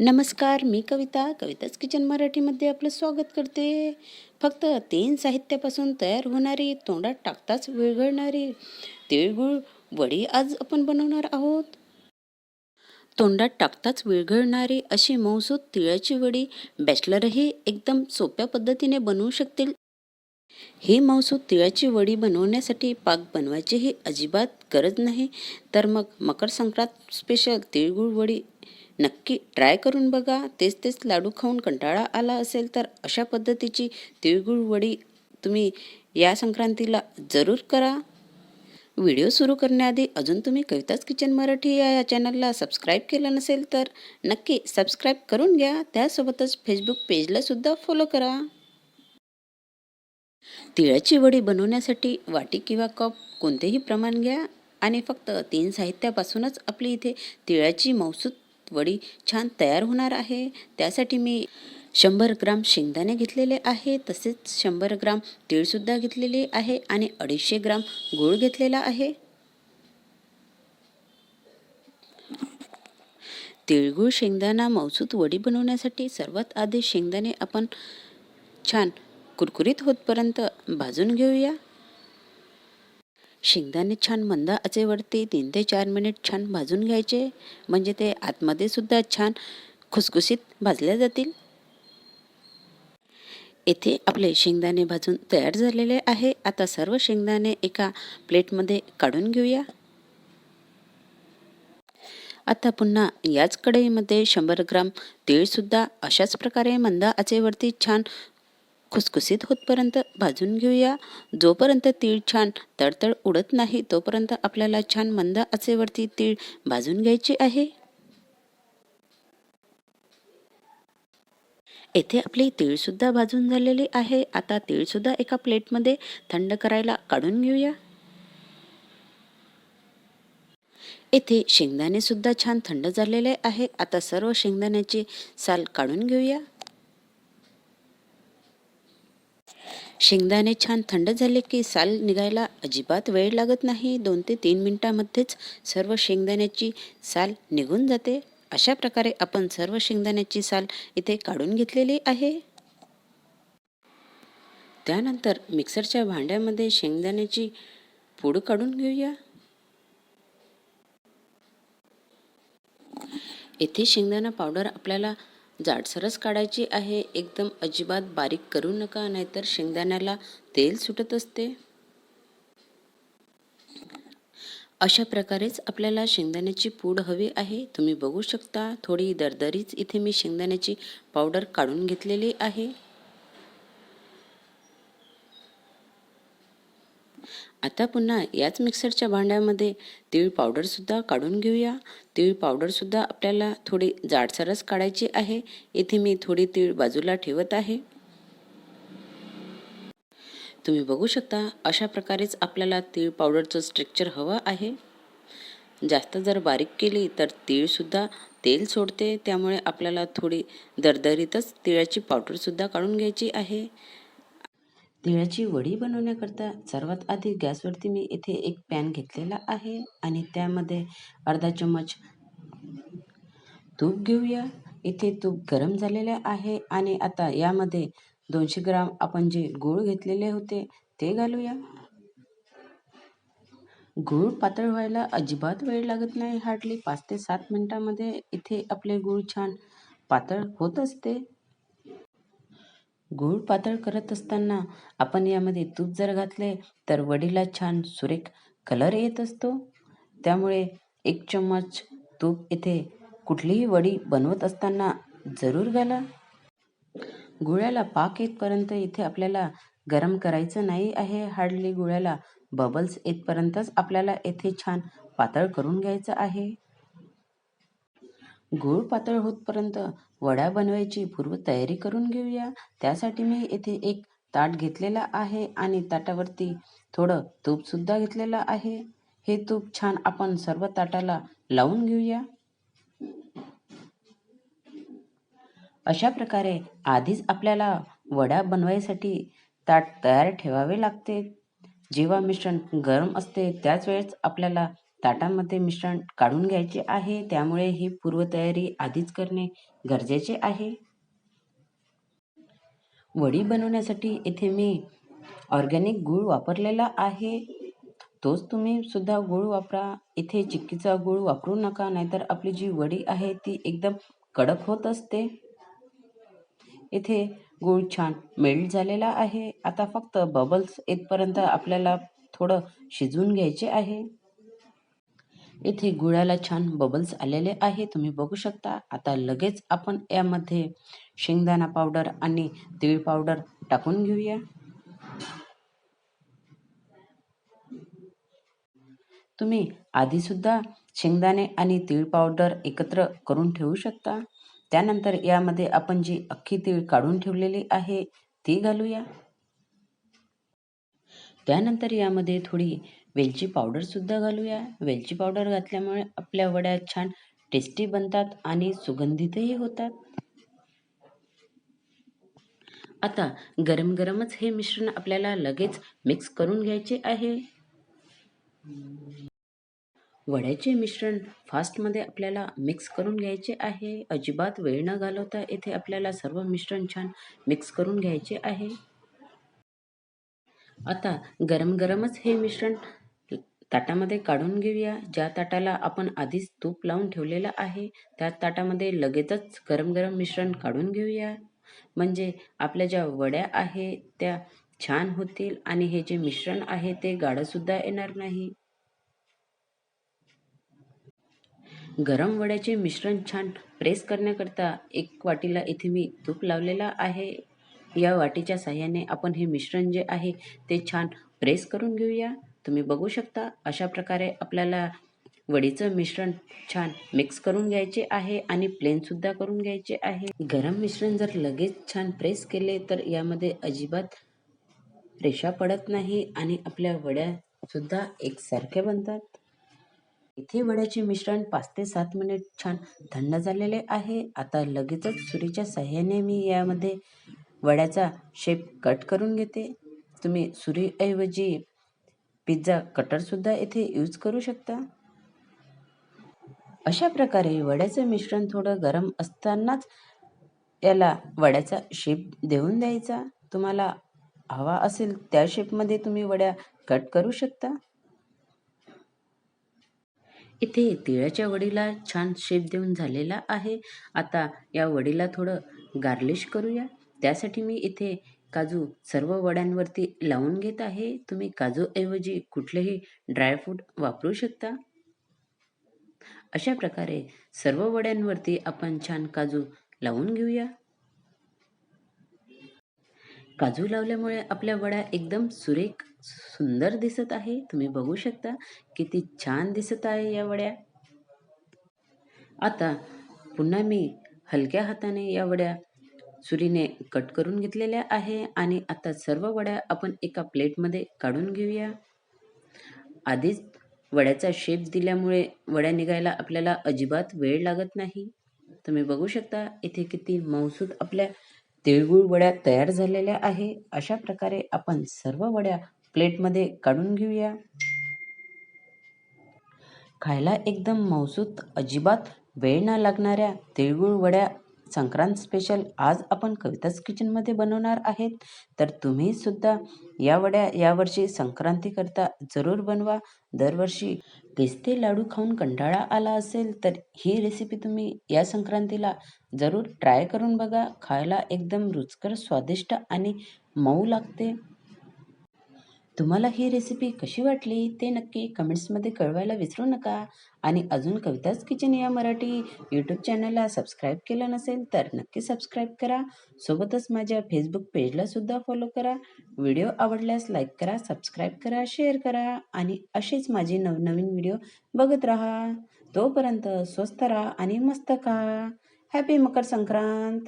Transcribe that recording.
नमस्कार मी कविता. कविताच किचन मराठीमध्ये आपलं स्वागत करते. फक्त तीन साहित्यापासून तयार होणारी तोंडात टाकताच विरघळणारी तिळगुळ वडी आज आपण बनवणार आहोत. तोंडात टाकताच विरघळणारी अशी मौसूद तिळाची वडी बॅचलरही एकदम सोप्या पद्धतीने बनवू शकतील. ही मौसूद तिळाची वडी बनवण्यासाठी पाक बनवायचीही अजिबात गरज नाही. तर मग मकर संक्रांत स्पेशल तिळगुळ वडी नक्की ट्राय करून बघा. तेच तेच लाडू खाऊन कंटाळा आला असेल तर अशा पद्धतीची तिळगुळ वडी तुम्ही या संक्रांतीला जरूर करा. व्हिडिओ सुरू करण्याआधी अजून तुम्ही कविताच किचन मराठी या या चॅनलला सबस्क्राईब केलं नसेल तर नक्की सबस्क्राईब करून घ्या. त्यासोबतच फेसबुक पेजलासुद्धा फॉलो करा. तिळाची वडी बनवण्यासाठी वाटी किंवा कप कोणतेही प्रमाण घ्या आणि फक्त तीन साहित्यापासूनच आपली इथे तिळाची मौसूद वडी छान तयार होणार आहे. त्यासाठी मी शंभर ग्राम शेंगदाणे घेतलेले आहे तसेच शंभर ग्राम तीळसुद्धा घेतलेले आहे आणि अडीचशे ग्राम गूळ घेतलेला आहे. तिळगुळ शेंगदाणा मौसूत वडी बनवण्यासाठी सर्वात आधी शेंगदाणे आपण छान कुरकुरीत होतपर्यंत भाजून घेऊया. शेंगदाणे छान मंद आचेवरती तीन ते चार मिनिट छान भाजून घ्यायचे. म्हणजे ते आतमध्ये सुद्धा छान खुसखुशीत भाजल्या जातील. येथे आपले शेंगदाणे भाजून तयार झालेले आहे. आता सर्व शेंगदाणे एका प्लेटमध्ये काढून घेऊया. आता पुन्हा याच कढईमध्ये शंभर ग्राम तीळसुद्धा अशाच प्रकारे मंद आचेवरती छान खुसखुसीत होतपर्यंत भाजून घेऊया. जोपर्यंत तीळ छान तडतड उडत नाही तोपर्यंत आपल्याला छान मंद आचेवरती तीळ भाजून घ्यायची आहे. येथे आपली तीळसुद्धा भाजून झालेली आहे. आता तीळसुद्धा एका प्लेटमध्ये थंड करायला काढून घेऊया. येथे शेंगदाणे सुद्धा छान थंड झालेले आहे. आता सर्व शेंगदाण्याची साल काढून घेऊया. शेंगदाणे छान थंड झाले की साल निघायला अजिबात वेळ लागत नाही. दोन ते तीन मिनटामध्येच सर्व शेंगदाण्याची साल निघून जाते. अशा प्रकारे आपण सर्व शेंगदाण्याची साल इथे काढून घेतलेली आहे. त्यानंतर मिक्सरच्या भांड्यामध्ये शेंगदाण्याची पूड काढून घेऊया. येथे शेंगदाणा पावडर आपल्याला जाडसरच काढायची आहे. एकदम अजिबात बारीक करू नका नाहीतर शेंगदाण्याला तेल सुटत असते. अशा प्रकारेच आपल्याला शेंगदाण्याची पूड हवी आहे. तुम्ही बघू शकता थोडी दरदरीच इथे मी शेंगदाण्याची पावडर काढून घेतलेली आहे. आता पुन्हा याच मिक्सरच्या भांड्यामध्ये तिळ पावडरसुद्धा काढून घेऊया. तिळ पावडरसुद्धा आपल्याला थोडी जाडसरच काढायची आहे. इथे मी थोडी तीळ बाजूला ठेवत आहे. तुम्ही बघू शकता अशा प्रकारेच आपल्याला तीळ पावडरचं स्ट्रक्चर हवं आहे. जास्त जर बारीक केली तर तीळसुद्धा तेल सोडते. त्यामुळे आपल्याला थोडी दरदरीतच तिळाची पावडरसुद्धा काढून घ्यायची आहे. तिळाची वडी बनवण्याकरता सर्वात आधी गॅसवरती मी इथे एक पॅन घेतलेला आहे आणि त्यामध्ये अर्धा चम्मच तूप घेऊया. इथे तूप गरम झालेले आहे आणि आता यामध्ये दोनशे ग्राम आपण जे गूळ घेतलेले होते ते घालूया. गूळ पातळ व्हायला अजिबात वेळ लागत नाही. हार्डली पाच ते सात मिनटामध्ये इथे आपले गूळ छान पातळ होत असते. गूळ पातळ करत असताना आपण यामध्ये तूप जर घातले तर वडीला छान सुरेख कलर येत असतो. त्यामुळे एक चम्मच तूप इथे कुठलीही वडी बनवत असताना जरूर घाला. गुळ्याला पाक येतपर्यंत इथे आपल्याला गरम करायचं नाही आहे. हार्डली गुळ्याला बबल्स येतपर्यंतच आपल्याला येथे छान पातळ करून घ्यायचं आहे. गूळ पातळ होतपर्यंत वड्या बनवायची पूर्व तयारी करून घेऊया. त्यासाठी मी येथे एक ताट घेतलेला आहे आणि ताटावरती थोडं तूपसुद्धा घेतलेलं आहे. हे तूप छान आपण सर्व ताटाला लावून घेऊया. अशा प्रकारे आधीच आपल्याला वड्या बनवायसाठी ताट तयार ठेवावे लागते. जेव्हा मिश्रण गरम असते त्याच वेळेस आपल्याला ताटामध्ये मिश्रण काढून घ्यायचे आहे. त्यामुळे ही पूर्वतयारी आधीच करणे गरजेचे आहे. वडी बनवण्यासाठी इथे मी ऑर्गॅनिक गूळ वापरलेला आहे. तोच तुम्ही सुद्धा गूळ वापरा. इथे चिक्कीचा गूळ वापरू नका नाहीतर आपली जी वडी आहे ती एकदम कडक होत असते. इथे गूळ छान मेल्ट झालेला आहे. आता फक्त बबल्स येतपर्यंत आपल्याला थोडं शिजवून घ्यायचे आहे. इथे गुळाला छान बबल्स आलेले आहे तुम्ही बघू शकता. आता लगेच आपण यामध्ये शेंगदाणा पावडर आणि तीळ पावडर टाकून घेऊया. तुम्ही आधीसुद्धा शेंगदाणे आणि तीळ पावडर एकत्र करून ठेवू शकता. त्यानंतर यामध्ये आपण जी अख्खी तीळ काढून ठेवलेली आहे ती घालूया. त्यानंतर यामध्ये थोडी वेलची पावडरसुद्धा घालूया. वेलची पावडर घातल्यामुळे आपल्या वड्या छान टेस्टी बनतात आणि सुगंधितही होतात. आता गरम गरमच हे मिश्रण आपल्याला लगेच मिक्स करून घ्यायचे आहे. वड्याचे मिश्रण फास्टमध्ये आपल्याला मिक्स करून घ्यायचे आहे. अजिबात वेळ न घालवता येथे आपल्याला सर्व मिश्रण छान मिक्स करून घ्यायचे आहे. आता गरम गरमच हे मिश्रण ताटामध्ये काढून घेऊया. ज्या ताटाला आपण आधीच तूप लावून ठेवलेलं आहे त्या ताटामध्ये लगेचच गरम गरम मिश्रण काढून घेऊया. म्हणजे आपल्या ज्या वड्या आहे त्या छान होतील आणि हे जे मिश्रण आहे ते गाढंसुद्धा येणार नाही. गरम वड्याचे मिश्रण छान प्रेस करण्याकरता एक वाटीला इथे मी तूप लावलेला आहे. या वाटीच्या साह्याने आपण हे मिश्रण जे आहे ते छान प्रेस करून घेऊया. तुम्ही बघू शकता अशा प्रकारे आपल्याला वडीचं मिश्रण छान मिक्स करून घ्यायचे आहे आणि प्लेनसुद्धा करून घ्यायचे आहे. गरम मिश्रण जर लगेच छान प्रेस केले तर यामध्ये अजिबात रेषा पडत नाही आणि आपल्या वड्यासुद्धा एकसारखे एकसारख्या बनतात. इथे वड्याचे मिश्रण पाच ते सात मिनिट छान थंड झालेले आहे. आता लगेचच सुरीच्या साह्याने मी यामध्ये वड्याचा शेप कट करून घेते. तुम्ही सुरीऐवजी पिझ्झा कटरसुद्धा येथे यूज करू शकता. अशा प्रकारे वड्याचं मिश्रण थोडं गरम असतानाच याला वड्याचा शेप देऊन द्यायचा. तुम्हाला हवा असेल त्या शेपमध्ये तुम्ही वड्या कट करू शकता. इथे तिळाच्या वडीला छान शेप देऊन झालेला आहे. आता या वडीला थोडं गार्लिश करूया. त्यासाठी मी इथे काजू सर्व वड्यांवरती लावून घेत आहे तुम्ही काजूऐवजी कुठलेही ड्रायफ्रूट वापरू शकता. अशा प्रकारे सर्व वड्यांवरती आपण छान काजू लावून घेऊया. काजू लावल्यामुळे आपल्या वड्या एकदम सुरेख सुंदर दिसत आहे. तुम्ही बघू शकता किती छान दिसत आहे या वड्या. आता पुन्हा मी हलक्या हाताने या वड्या सुरीने कट करून घेतलेल्या आहे आणि आता सर्व वड्या आपण एका प्लेटमध्ये काढून घेऊया. आधीच वड्याचा शेप दिल्यामुळे वड्या निघायला आपल्याला अजिबात वेळ लागत नाही. तुम्ही बघू शकता इथे किती मौसूद आपल्या तिळगुळ वड्या तयार झालेल्या आहे. अशा प्रकारे आपण सर्व वड्या प्लेटमध्ये काढून घेऊया. खायला एकदम मौसूद अजिबात वेळ न लागणाऱ्या तिळगुळ वड्या संक्रांत स्पेशल आज आपण कविताच किचनमध्ये बनवणार आहेत. तर तुम्ही सुद्धा या वड्या यावर्षी संक्रांतीकरता जरूर बनवा. दरवर्षी पिस्ते लाडू खाऊन कंटाळा आला असेल तर ही रेसिपी तुम्ही या संक्रांतीला जरूर ट्राय करून बघा. खायला एकदम रुचकर स्वादिष्ट आणि मऊ लागते. तुम्हाला ही रेसिपी कशी वाटली ते नक्की कमेंट्समध्ये कळवायला विसरू नका. आणि अजून कविताच किचन या मराठी यूट्यूब चॅनलला सबस्क्राईब केलं नसेल तर नक्की सबस्क्राईब करा. सोबतच माझ्या फेसबुक पेजला सुद्धा फॉलो करा. व्हिडिओ आवडल्यास लाईक करा सबस्क्राईब करा शेअर करा आणि असेच माझे नवनवीन व्हिडिओ बघत राहा. तोपर्यंत स्वस्त राहा आणि मस्त खा. हॅपी मकर संक्रांत.